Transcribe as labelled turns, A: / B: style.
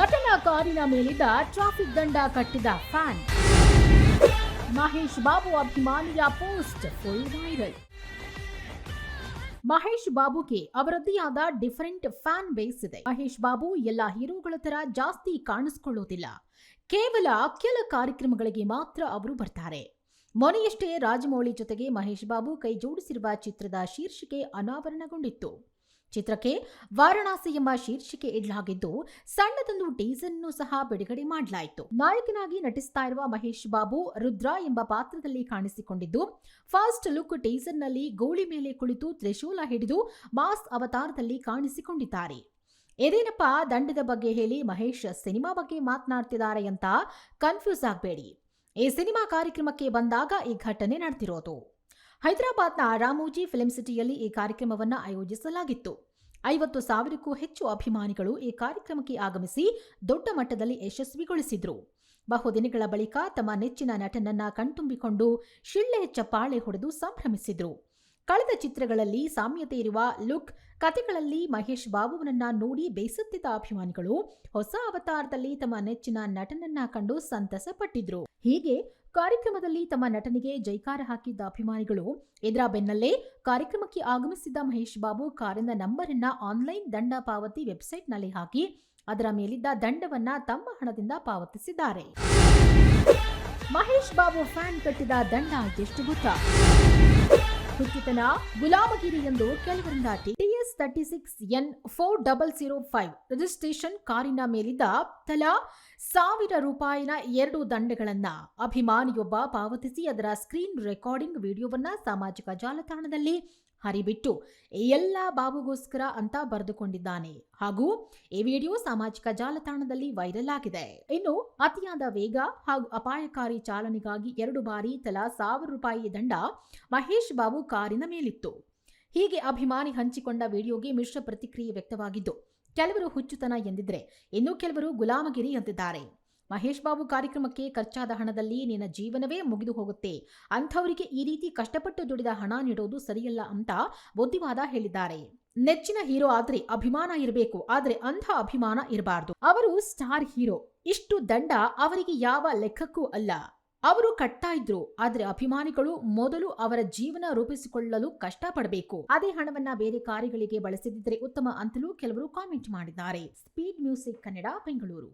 A: ನಟನ ಕಾರಿನ ಮೇಲಿದ್ದ ಟ್ರಾಫಿಕ್ ದಂಡ ಕಟ್ಟಿದ ಫ್ಯಾನ್. ಮಹೇಶ್ ಬಾಬು ಅಭಿಮಾನಿಯ ಪೋಸ್ಟ್ ಫುಲ್ ವೈರಲ್. ಮಹೇಶ್ ಬಾಬುಗೆ ಅವರದ್ದೇ ಆದ ಡಿಫರೆಂಟ್ ಫ್ಯಾನ್ ಬೇಸ್ ಇದೆ. ಮಹೇಶ್ ಬಾಬು ಎಲ್ಲ ಹೀರೋಗಳ ತರ ಜಾಸ್ತಿ ಕಾಣಿಸ್ಕೊಳ್ಳೋದಿಲ್ಲ. ಕೇವಲ ಕೆಲ ಕಾರ್ಯಕ್ರಮಗಳಿಗೆ ಮಾತ್ರ ಅವರು ಬರ್ತಾರೆ. ಮೊನೆಯಷ್ಟೇ ರಾಜಮೌಳಿ ಜೊತೆಗೆ ಮಹೇಶ್ ಬಾಬು ಕೈ ಜೋಡಿಸಿರುವ ಚಿತ್ರದ ಶೀರ್ಷಿಕೆ ಅನಾವರಣಗೊಂಡಿತ್ತು. ಚಿತ್ರಕ್ಕೆ ವಾರಣಾಸಿ ಎಂಬ ಶೀರ್ಷಿಕೆ ಇಡಲಾಗಿದ್ದು, ಸಣ್ಣದೊಂದು ಟೀಸರ್ ಅನ್ನು ಸಹ ಬಿಡುಗಡೆ ಮಾಡಲಾಯಿತು. ನಾಯಕನಾಗಿ ನಟಿಸ್ತಾ ಇರುವ ಮಹೇಶ್ ಬಾಬು, ರುದ್ರ ಎಂಬ ಪಾತ್ರದಲ್ಲಿ ಕಾಣಿಸಿಕೊಂಡಿದ್ದು, ಫಸ್ಟ್ ಲುಕ್ ಟೀಸರ್ನಲ್ಲಿ ಗೋಳಿ ಮೇಲೆ ಕುಳಿತು ತ್ರಿಶೂಲ ಹಿಡಿದು ಮಾಸ್ ಅವತಾರದಲ್ಲಿ ಕಾಣಿಸಿಕೊಂಡಿದ್ದಾರೆ. ಎದೇನಪ್ಪ ದಂಡದ ಬಗ್ಗೆ ಹೇಳಿ ಮಹೇಶ್ ಸಿನಿಮಾ ಬಗ್ಗೆ ಮಾತನಾಡ್ತಿದ್ದಾರೆ ಅಂತ ಕನ್ಫ್ಯೂಸ್ ಆಗಬೇಡಿ. ಈ ಸಿನಿಮಾ ಕಾರ್ಯಕ್ರಮಕ್ಕೆ ಬಂದಾಗ ಈ ಘಟನೆ ನಡೆದಿರೋದು ಹೈದರಾಬಾದ್ನ ರಾಮೋಜಿ ಫಿಲ್ಮ್ ಸಿಟಿಯಲ್ಲಿ ಈ ಕಾರ್ಯಕ್ರಮವನ್ನು ಆಯೋಜಿಸಲಾಗಿತ್ತು. ಐವತ್ತು ಸಾವಿರಕ್ಕೂ ಹೆಚ್ಚು ಅಭಿಮಾನಿಗಳು ಈ ಕಾರ್ಯಕ್ರಮಕ್ಕೆ ಆಗಮಿಸಿ ದೊಡ್ಡ ಮಟ್ಟದಲ್ಲಿ ಯಶಸ್ವಿಗೊಳಿಸಿದ್ರು. ಬಹುದಿನಗಳ ಬಳಿಕ ತಮ್ಮ ನೆಚ್ಚಿನ ನಟನನ್ನ ಕಣ್ತುಂಬಿಕೊಂಡು ಶಿಳ್ಳೆ ಚಪ್ಪಾಳೆ ಹೊಡೆದು ಸಂಭ್ರಮಿಸಿದ್ರು. ಕಳೆದ ಚಿತ್ರಗಳಲ್ಲಿ ಸಾಮ್ಯತೆ ಇರುವ ಲುಕ್, ಕಥೆಗಳಲ್ಲಿ ಮಹೇಶ್ ಬಾಬುವನನ್ನ ನೋಡಿ ಬೇಸತ್ತಿದ್ದ ಅಭಿಮಾನಿಗಳು ಹೊಸ ಅವತಾರದಲ್ಲಿ ತಮ್ಮ ನೆಚ್ಚಿನ ನಟನನ್ನ ಕಂಡು ಸಂತಸ ಪಟ್ಟಿದ್ರು ಹೀಗೆ ಕಾರ್ಯಕ್ರಮದಲ್ಲಿ ತಮ್ಮ ನಟನಿಗೆ ಜೈಕಾರ ಹಾಕಿದ್ದ ಅಭಿಮಾನಿಗಳು ಇದರ ಬೆನ್ನಲ್ಲೇ ಕಾರ್ಯಕ್ರಮಕ್ಕೆ ಆಗಮಿಸಿದ್ದ ಮಹೇಶ್ ಬಾಬು ಕಾರಿನ ನಂಬರ್ ಅನ್ನ ಆನ್ಲೈನ್ ದಂಡ ಪಾವತಿ ವೆಬ್ಸೈಟ್ನಲ್ಲಿ ಹಾಕಿ ಅದರ ಮೇಲಿದ್ದ ದಂಡವನ್ನ ತಮ್ಮ ಹಣದಿಂದ ಪಾವತಿಸಿದ್ದಾರೆ. ಮಹೇಶ್ ಬಾಬು ಫ್ಯಾನ್ ಕಟ್ಟಿದ ದಂಡ ಎಷ್ಟು ಗೊತ್ತಾ? ಹುಚ್ಚುತನ ಗುಲಾಮಗಿರಿ ಎಂದು ಕೆಲವರಿಂದ TS thirty six N four double zero five registration ಕಾರಿನ ಮೇಲಿದ್ದ ತಲಾ ಸಾವಿರ ರೂಪಾಯಿನ ಎರಡು ದಂಡಗಳನ್ನ ಅಭಿಮಾನಿಯೊಬ್ಬ ಪಾವತಿಸಿ ಅದರ ಸ್ಕ್ರೀನ್ ರೆಕಾರ್ಡಿಂಗ್ ವಿಡಿಯೋವನ್ನ ಸಾಮಾಜಿಕ ಜಾಲತಾಣದಲ್ಲಿ ಹರಿಬಿಟ್ಟು ಎಲ್ಲ ಬಾಬುಗೋಸ್ಕರ ಅಂತ ಬರೆದುಕೊಂಡಿದ್ದಾನೆ. ಹಾಗೂ ಈ ವಿಡಿಯೋ ಸಾಮಾಜಿಕ ಜಾಲತಾಣದಲ್ಲಿ ವೈರಲ್ ಆಗಿದೆ. ಇನ್ನು ಅತಿಯಾದ ವೇಗ ಹಾಗೂ ಅಪಾಯಕಾರಿ ಚಾಲನೆಗಾಗಿ ಎರಡು ಬಾರಿ ತಲಾ ಸಾವಿರ ರೂಪಾಯಿ ದಂಡ ಮಹೇಶ್ ಬಾಬು ಕಾರಿನ ಮೇಲಿತ್ತು. ಹೀಗೆ ಅಭಿಮಾನಿ ಹಂಚಿಕೊಂಡ ವಿಡಿಯೋಗೆ ಮಿಶ್ರ ಪ್ರತಿಕ್ರಿಯೆ ವ್ಯಕ್ತವಾಗಿದ್ದು, ಕೆಲವರು ಹುಚ್ಚುತನ ಎಂದಿದ್ರೆ ಇನ್ನು ಕೆಲವರು ಗುಲಾಮಗಿರಿ ಎಂದಿದ್ದಾರೆ ಮಹೇಶ್ ಬಾಬು ಕಾರ್ಯಕ್ರಮಕ್ಕೆ ಖರ್ಚಾದ ಹಣದಲ್ಲಿ ನಿನ್ನ ಜೀವನವೇ ಮುಗಿದು ಹೋಗುತ್ತೆ. ಅಂಥವರಿಗೆ ಈ ರೀತಿ ಕಷ್ಟಪಟ್ಟು ದುಡಿದ ಹಣ ನೀಡೋದು ಸರಿಯಲ್ಲ ಅಂತ ಬುದ್ಧಿವಾದ ಹೇಳಿದ್ದಾರೆ. ನೆಚ್ಚಿನ ಹೀರೋ ಆದ್ರೆ ಅಭಿಮಾನ ಇರಬೇಕು, ಆದ್ರೆ ಅಂಥ ಅಭಿಮಾನ ಇರಬಾರ್ದು. ಅವರು ಸ್ಟಾರ್ ಹೀರೋ, ಇಷ್ಟು ದಂಡ ಅವರಿಗೆ ಯಾವ ಲೆಕ್ಕಕ್ಕೂ ಅಲ್ಲ. ಅವರು ಕಟ್ತಾ ಇದ್ರು, ಆದ್ರೆ ಅಭಿಮಾನಿಗಳು ಮೊದಲು ಅವರ ಜೀವನ ರೂಪಿಸಿಕೊಳ್ಳಲು ಕಷ್ಟಪಡಬೇಕು. ಅದೇ ಹಣವನ್ನ ಬೇರೆ ಕಾರ್ಯಗಳಿಗೆ ಬಳಸಿದ್ರೆ ಉತ್ತಮ ಅಂತಲೂ ಕೆಲವರು ಕಾಮೆಂಟ್ ಮಾಡಿದ್ದಾರೆ. Speed music Kannada, Bengaluru.